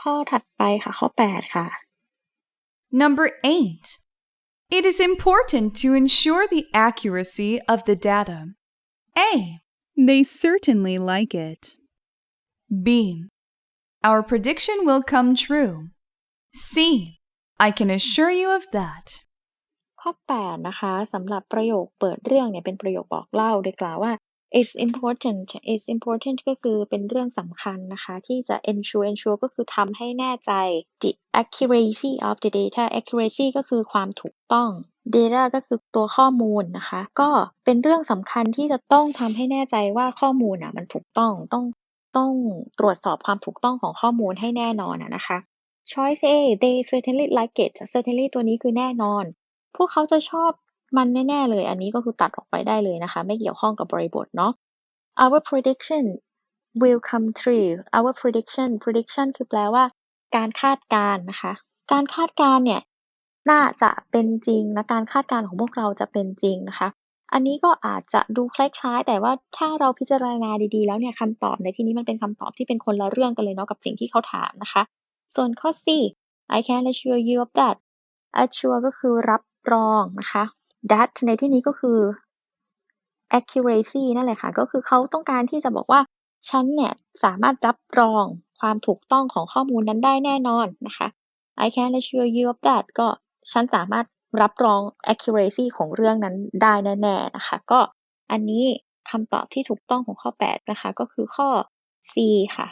ข้อถัดไปค่ะ ข้อ 8 ค่ะ Number 8. It is important to ensure the accuracy of the data. A. They certainly like it. B. Our prediction will come true. C. I can assure you of that. ข้อ 8 นะคะสำหรับประโยคเปิดเรื่องเนี่ยเป็นประโยคบอกเล่าโดยกล่าวว่า it's important it's important ก็คือเป็นเรื่องสำคัญนะคะที่จะ ensure ensure ก็คือทำให้แน่ใจ the accuracy of the data accuracy ก็คือความถูกต้อง data ก็คือตัวข้อมูลนะคะ ก็เป็นเรื่องสำคัญที่จะต้องทำให้แน่ใจว่าข้อมูลอะมันถูกต้องต้องต้องตรวจสอบความถูกต้องของข้อมูลให้แน่นอนอะนะคะ choice A they certainly like it certainly ตัวนี้คือแน่นอน พวกเขาจะชอบ มันแน่ๆเลย อันนี้ก็คือตัดออกไปได้เลยนะคะ ไม่เกี่ยวข้องกับบริบทเนาะ our prediction will come true our prediction prediction คือแปลว่า การคาดการณ์นะคะ การคาดการณ์เนี่ยน่าจะเป็นจริงนะการคาดการณ์ของพวกเราจะเป็นจริงนะคะ อันนี้ก็อาจจะดูคล้ายๆ แต่ว่าถ้าเราพิจารณาดีๆ แล้วเนี่ยคำตอบในที่นี้มันเป็นคำตอบที่เป็นคนละเรื่องกันเลยเนาะกับสิ่งที่เขาถามนะคะ ส่วนข้อ C I can assure you of that assure ก็คือรับรองนะคะ that ในที่นี้ก็คือ accuracy นั่นแหละค่ะ ก็คือเขาต้องการที่จะบอกว่า ฉันเนี่ยสามารถรับรองความถูกต้องของข้อมูลนั้นได้แน่นอนนะคะ I can assure you of that ก็ฉันสามารถรับรอง accuracy ของเรื่องนั้นได้แน่ๆนะคะ ก็อันนี้คำตอบที่ถูกต้องของข้อ 8 นะคะ ก็คือข้อ C ค่ะ